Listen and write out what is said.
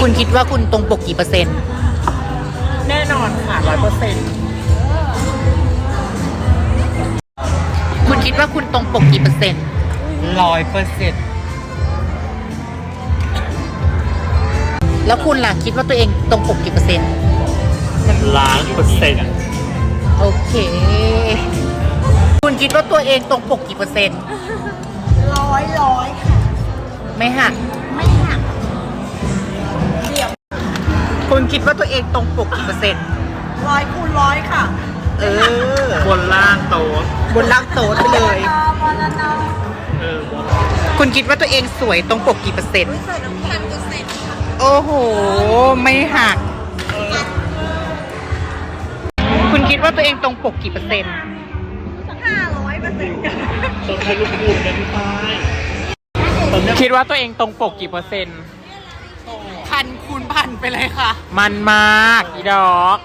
คุณคิดว่าคุณตรงปกกี่เปอร์เซ็นต์ แน่นอนค่ะร้อยเปอร์เซ็นต์คุณคิดว่าคุณตรงปกกี่เปอร์เซ็นต์ ร้อยเปอร์เซ็นต์แล้วคุณล่ะคิดว่าตัวเองตรงปกกี่เปอร์เซ็นต์ ล้านเปอร์เซ็นต์โอเค คุณคิดว่าตัวเองตรงปกกี่เปอร์เซ็นต์ ร้อยร้อยค่ะ ไม่หัก คุณคิดว่าตัวเองตรงปกกี่เปอร์เซ็นต์ร้อยคูณร้อยค่ะเออบนล่างโต๊ะบนล่างโต๊ะไปเลยนอมอนนอเออคุณคิดว่าตัวเองสวยตรงปกกี่เปอร์เซ็นต์ ใส่น้ำแข็งเปอร์เซ็นต์ค่ะโอ้โห ไม่หัก คุณคิดว่าตัวเองตรงปกกี่เปอร์เซ็นต์ ห้าร้อยเปอร์เซ็นต์ค่ะต้องใช้ลูกคูณกันพี่ป้ายตอนนี้คิดว่าตัวเองตรงปกกี่เปอร์เซ็นต์ พันคูณพันไปเลยค่ะ มันมากอีดอก